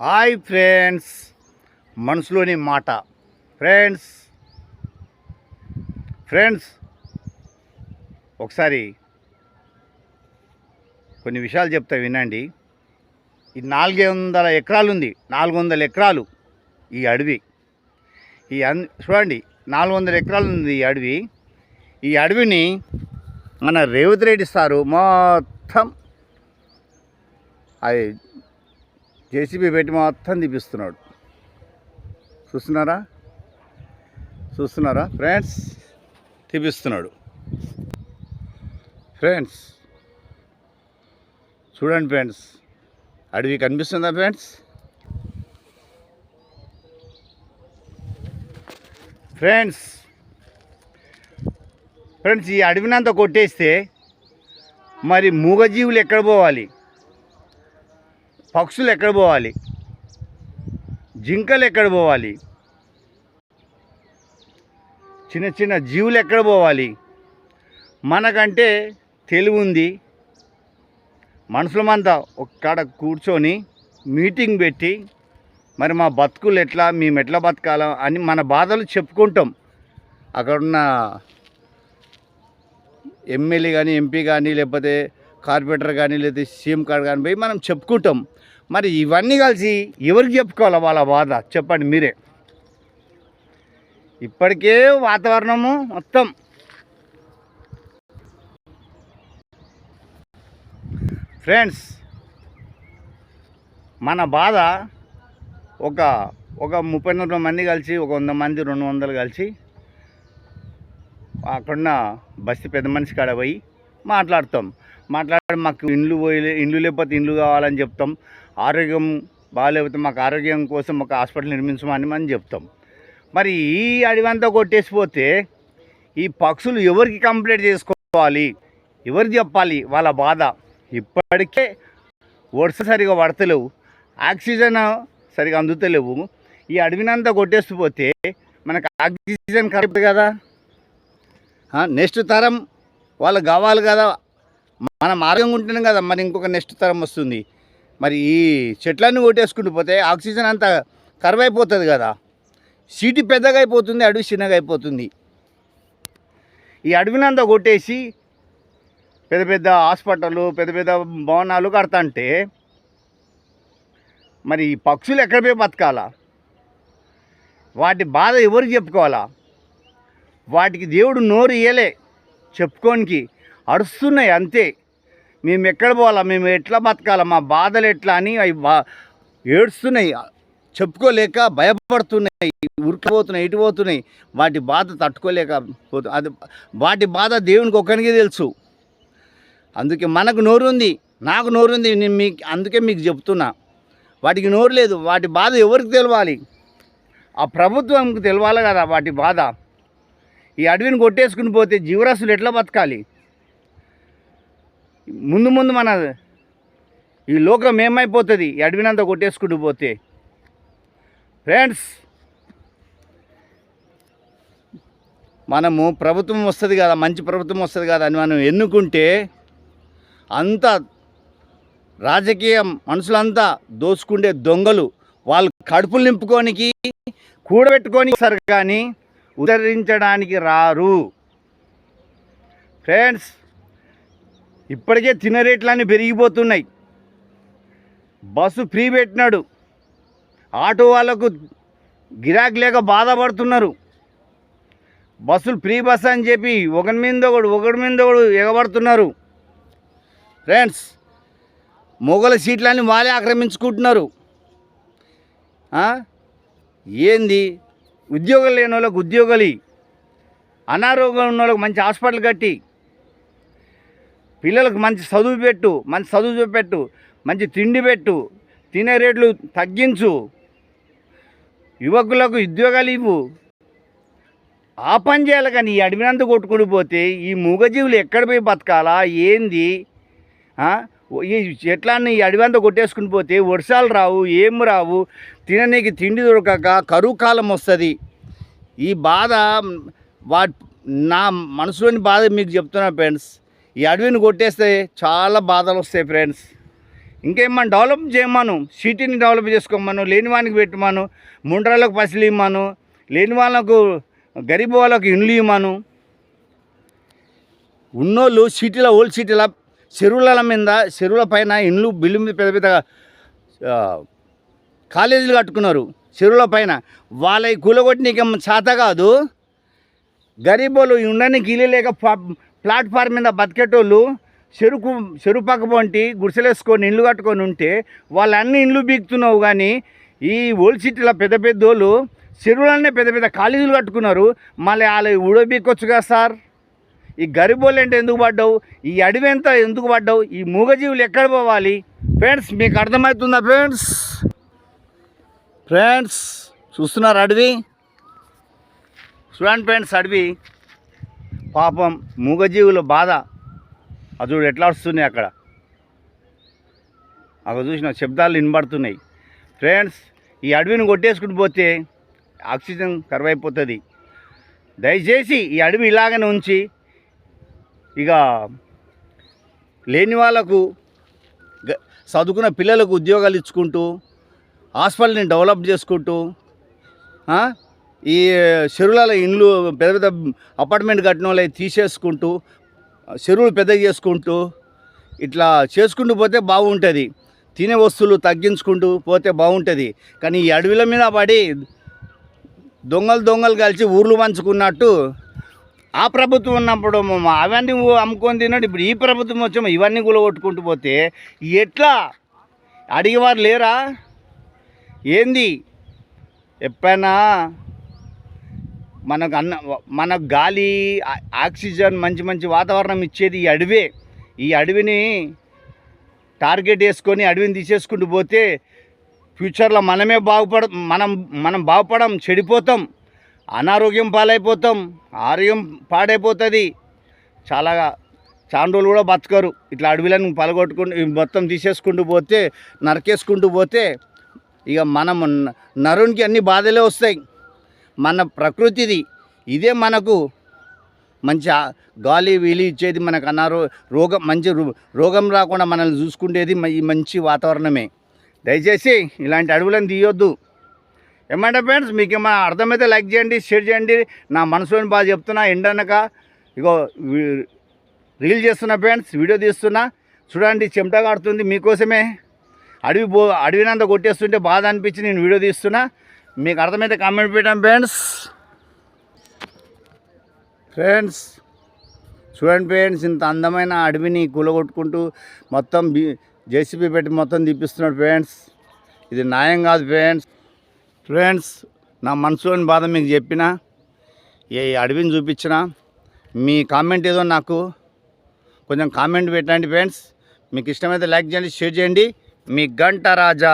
Hi friends. మనసులోని మాట. Friends. Friends. ఒకసారి కొన్ని విషయాలు చెప్తా వినండి. ఈ నాలుగు వందల ఎకరాలు ఉంది నాలుగు వందల ఎకరాలు ఈ అడవి. ఈ అన్ చూడండి నాలుగు వందల ఎకరాలు ఉంది ఈ అడవి. ఈ అడవిని మన రేవంత్ రెడ్డి సారు మొత్తం అది జేసీబీ పెట్టి మొత్తం తీపిస్తున్నాడు. చూస్తున్నారా? చూస్తున్నారా? ఫ్రెండ్స్ తీపిస్తున్నాడు. ఫ్రెండ్స్ చూడండి ఫ్రెండ్స్ అడవి కనిపిస్తుందా ఫ్రెండ్స్? ఫ్రెండ్స్ ఫ్రెండ్స్ ఈ అడవినంతా కొట్టేస్తే మరి మూగజీవులు ఎక్కడ పోవాలి? పక్షులు ఎక్కడ పోవాలి? జింకలు ఎక్కడ పోవాలి? చిన్న చిన్న జీవులు ఎక్కడ పోవాలి? మనకంటే తెలివి ఉంది. మనుషులమంతా ఒక్కడ కూర్చొని మీటింగ్ పెట్టి మరి మా బతుకులు ఎట్లా మేము ఎట్లా బతకాలం అని మన బాధలు చెప్పుకుంటాం. అక్కడున్న ఎమ్మెల్యే కానీ ఎంపీ కానీ లేకపోతే కార్పొరేటర్ కానీ లేకపోతే సీఎం కార్డు కానీ పోయి మనం చెప్పుకుంటాం. మరి ఇవన్నీ కలిసి ఎవరికి చెప్పుకోవాలి వాళ్ళ బాధ? చెప్పండి మీరే. ఇప్పటికే వాతావరణము మొత్తం ఫ్రెండ్స్ మన బాధ ఒక ఒక ముప్పై నలభై మంది కలిసి ఒక వంద మంది రెండు వందలు కలిసి అక్కడున్న బస్తి పెద్ద మనిషి కాడ పోయి మాట్లాడతాం. మాట్లాడి మాకు ఇండ్లు పోయి ఇండ్లు లేకపోతే ఇండ్లు కావాలని చెప్తాం. ఆరోగ్యం బాగాలేకపోతే మాకు ఆరోగ్యం కోసం ఒక హాస్పిటల్ నిర్మించమని మనం చెప్తాం. మరి ఈ అడివంతా కొట్టేసిపోతే ఈ పక్షులు ఎవరికి కంప్లైంట్ చేసుకోవాలి? ఎవరు చెప్పాలి వాళ్ళ బాధ? ఇప్పటికే వర్ష సరిగా పడతలేవు ఆక్సిజన్ సరిగా అందుతలేవు. ఈ అడవినంతా కొట్టేసిపోతే మనకు ఆక్సిజన్ కరెక్ట్ కదా? నెక్స్ట్ తరం వాళ్ళకి కావాలి కదా? మనం ఆరోగ్యంగా ఉంటున్నాం కదా మరి ఇంకొక నెక్స్ట్ తరం వస్తుంది. మరి ఈ చెట్లన్నీ కొట్టేసుకుంటూ పోతే ఆక్సిజన్ అంతా కరువు అయిపోతుంది కదా. సీటు పెద్దగా అయిపోతుంది అడవి చిన్నగా అయిపోతుంది ఈ అడవినంతా కొట్టేసి పెద్ద పెద్ద హాస్పిటల్ పెద్ద పెద్ద భవనాలు కడతాంటే మరి ఈ పక్షులు ఎక్కడ పోయి బతకాలా? వాటి బాధ ఎవరికి చెప్పుకోవాలా? వాటికి దేవుడు నోరు ఇయ్యలే చెప్పుకోనికి అరుస్తున్నాయి అంతే. మేము ఎక్కడ పోవాలా? మేము ఎట్లా బతకాలా? మా బాధలు ఎట్లా అని అవి బా ఏడుస్తున్నాయి. చెప్పుకోలేక భయపడుతున్నాయి. ఉరికిపోతున్నాయి ఇటు పోతున్నాయి. వాటి బాధ తట్టుకోలేక పోతు అది వాటి బాధ దేవునికి ఒక్కరికి తెలుసు. అందుకే మనకు నోరు ఉంది నాకు నోరు ఉంది నేను మీకు అందుకే మీకు చెప్తున్నా. వాటికి నోరు లేదు వాటి బాధ ఎవరికి తెలవాలి? ఆ ప్రభుత్వంకి తెలవాలి కదా వాటి బాధ? ఈ అడవిని కొట్టేసుకుని పోతే జీవరాశులు ఎట్లా బతకాలి? ముందు ముందు మన ఈ లోకం ఏమైపోతుంది? ఈ అడవినంతా కొట్టేసుకుంటూ పోతే. ఫ్రెండ్స్ మనము ప్రభుత్వం వస్తుంది కదా మంచి ప్రభుత్వం వస్తుంది కదా అని మనం ఎన్నుకుంటే అంత రాజకీయ మనుషులంతా దోసుకుండే దొంగలు వాళ్ళు కడుపులు నింపుకోనికి కూడబెట్టుకొని సరి కానీ ఉదరించడానికి రారు. ఫ్రెండ్స్ ఇప్పటికే తిన రేట్లన్నీ పెరిగిపోతున్నాయి. బస్సు ఫ్రీ పెట్టినాడు. ఆటో వాళ్ళకు గిరాకీ లేక బాధపడుతున్నారు. బస్సులు ఫ్రీ బస్ అని చెప్పి ఒకరి మీద ఒకడు ఒకరి మీద ఒకడు ఎగబడుతున్నారు. ఫ్రెండ్స్ మొగల సీట్లన్నీ వాళ్ళే ఆక్రమించుకుంటున్నారు. ఏంది? ఉద్యోగాలు లేని వాళ్ళకు ఉద్యోగాలు అనారోగ్యం ఉన్న వాళ్ళకి మంచి హాస్పిటల్ కట్టి పిల్లలకు మంచి చదువు పెట్టు మంచి చదువు చూపెట్టు మంచి తిండి పెట్టు తినే రేట్లు తగ్గించు. యువకులకు ఉద్యోగాలు ఇవ్వు. ఆ పని చేయాలి కానీ ఈ అడవినంత కొట్టుకుని పోతే ఈ మూగజీవులు ఎక్కడ పోయి బతకాలా? ఏంది? ఈ చెట్లన్నీ ఈ అడవంతా కొట్టేసుకుని పోతే వర్షాలు రావు ఏం రావు? తిననీకి తిండి దొరకక కరువు కాలం వస్తుంది. ఈ బాధ వా నా మనసులోని బాధ మీకు చెప్తున్నా ఫ్రెండ్స్. ఈ అడవిని కొట్టేస్తే చాలా బాధలు వస్తాయి ఫ్రెండ్స్ ఇంకేమన్నా డెవలప్ చేయమను సిటీని డెవలప్ చేసుకోమను లేని వానికి పెట్టమను ముండ్రాలకు పసిలు ఇమ్మను లేని వాళ్ళకు గరీబ్ వాళ్ళకు ఇండ్లు ఇమ్మను. ఉన్నోళ్ళు సిటీల ఓల్డ్ సిటీల చెరువుల మీద చెరువుల పైన ఇండ్లు బిల్లు మీద పెద్ద పెద్ద కాలేజీలు కట్టుకున్నారు. చెరువుల పైన. వాళ్ళ కూలగొట్టినీకి చేత కాదు. గరీబోళ్ళు ఉండడానికి ఇల్లు లేక ప్లాట్ఫామ్ మీద బతికేటోళ్ళు చెరుకు చెరువు పక్క పొంటి గుడిసెలేసుకొని ఇల్లు కట్టుకొని ఉంటే వాళ్ళన్నీ ఇండ్లు బీక్తున్నావు కానీ ఈ ఓల్డ్ సిటీలో పెద్ద పెద్ద వాళ్ళు చెరువులనే పెద్ద పెద్ద కాలేజీలు కట్టుకున్నారు. మళ్ళీ వాళ్ళు ఊడబీకొచ్చుగా సార్. ఈ గరిబోళ్ళు అంటే ఎందుకు పడ్డావు? ఈ అడవి ఎంత ఎందుకు పడ్డావు? ఈ మూగజీవులు ఎక్కడ పోవాలి? ఫ్రెండ్స్ మీకు అర్థమవుతుందా ఫ్రెండ్స్? ఫ్రెండ్స్ చూస్తున్నారు అడవి? చూడండి ఫ్రెండ్స్ అడవి. పాపం మూగజీవుల బాధ. అది ఎట్లా వస్తున్నాయి అక్కడ. అక్కడ చూసిన శబ్దాలు వినబడుతున్నాయి. ఫ్రెండ్స్ ఈ అడవిని కొట్టేసుకుని పోతే ఆక్సిజన్ కరువైపోతుంది దయచేసి ఈ అడవి ఇలాగనే ఉంచి ఇక లేని వాళ్ళకు చదువుకున్న పిల్లలకు ఉద్యోగాలు ఇచ్చుకుంటూ హాస్పిటల్ని డెవలప్ చేసుకుంటూ ఈ చెరువుల ఇండ్లు పెద్ద పెద్ద అపార్ట్మెంట్ కట్టిన వాళ్ళు తీసేసుకుంటూ చెరువులు పెద్దగా చేసుకుంటూ ఇట్లా చేసుకుంటూ పోతే బాగుంటుంది. తినే వస్తువులు తగ్గించుకుంటూ పోతే బాగుంటుంది. కానీ ఈ అడవిల మీద పడి దొంగలు దొంగలు కలిసి ఊర్లు పంచుకున్నట్టు ఆ ప్రభుత్వం ఉన్నప్పుడు అవన్నీ అమ్ముకొని తిన్నాడు. ఇప్పుడు ఈ ప్రభుత్వం వచ్చాము ఇవన్నీ కూడా కొట్టుకుంటూ పోతే ఎట్లా? అడిగేవారు లేరా? ఏంది? ఎప్పుడైనా మనకు అన్న మనకు గాలి ఆక్సిజన్ మంచి మంచి వాతావరణం ఇచ్చేది ఈ అడవే. ఈ అడవిని టార్గెట్ వేసుకొని అడవిని తీసేసుకుంటూ పోతే ఫ్యూచర్లో మనమే బాగుపడ మనం మనం బాగుపడం చెడిపోతాం. అనారోగ్యం పాలైపోతాం. ఆరోగ్యం పాడైపోతుంది. చాలా చాలా రోజులు కూడా బతకరు. ఇట్లా అడవిలను పలగొట్టుకుంటూ మొత్తం తీసేసుకుంటూ పోతే నరికేసుకుంటూ పోతే ఇక మనం నరునికి అన్ని బాధలే వస్తాయి. మన ప్రకృతిది. ఇదే మనకు మంచి గాలి వీలి ఇచ్చేది మనకు అన్నారు రోగం మంచి రో- రోగం రాకుండా మనల్ని చూసుకునేది ఈ మంచి వాతావరణమే. దయచేసి ఇలాంటి అడవులను తీయొద్దు. ఏమంటే ఫ్రెండ్స్ మీకు ఏమైనా అర్థమైతే లైక్ చేయండి షేర్ చేయండి. నా మనసులోని బాగా చెప్తున్నా ఎండనక. ఇగో రీల్ చేస్తున్నా ఫ్రెండ్స్ వీడియో తీస్తున్నా. చూడండి చెమట కాడుతుంది మీకోసమే. అడవి బో అడవినంత కొట్టేస్తుంటే బాధ అనిపించి నేను వీడియో తీస్తున్నా. మీకు అర్థమైతే కామెంట్ పెట్టాం ఫ్రెండ్స్ ఫ్రెండ్స్ చూడండి ఫ్రెండ్స్ ఇంత అందమైన అడవిని కూలగొట్టుకుంటూ మొత్తం జేసీబీ పెట్టి మొత్తం తీపిస్తున్నాడు ఫ్రెండ్స్ ఇది న్యాయం కాదు ఫ్రెండ్స్ ఫ్రెండ్స్ నా మనసులోని బాధ మీకు చెప్పిన ఏ అడవిని చూపించిన మీ కామెంట్ ఏదో నాకు కొంచెం కామెంట్ పెట్టండి ఫ్రెండ్స్ మీకు ఇష్టమైతే లైక్ చేయండి షేర్ చేయండి. మీ గంట రాజా.